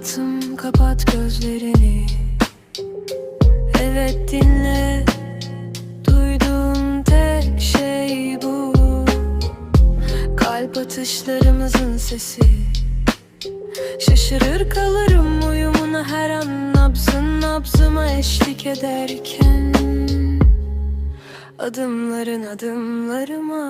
hayatım kapat gözlerini. Evet dinle. Duyduğun tek şey bu. Kalp atışlarımızın sesi. Şaşırır kalırım uyumuna her an. Nabzın nabzıma eşlik ederken. Adımların adımlarıma.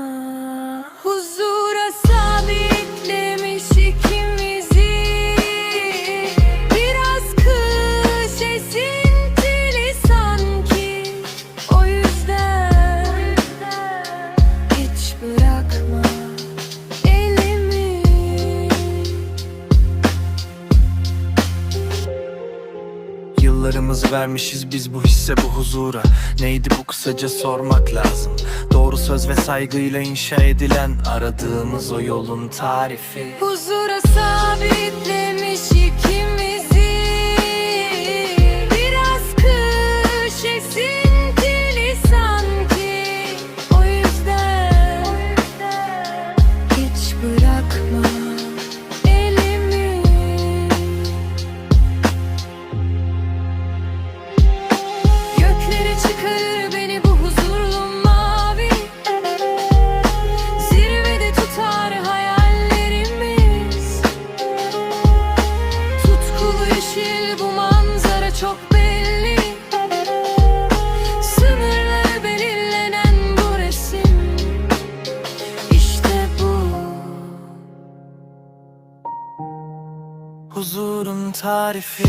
Yıllarımızı vermişiz biz bu hisse bu huzura. Neydi bu kısaca sormak lazım. Doğru söz ve saygıyla inşa edilen Aradığımız o yolun tarifi. Huzura sabitlemiş ikimizi huzurun tarifi.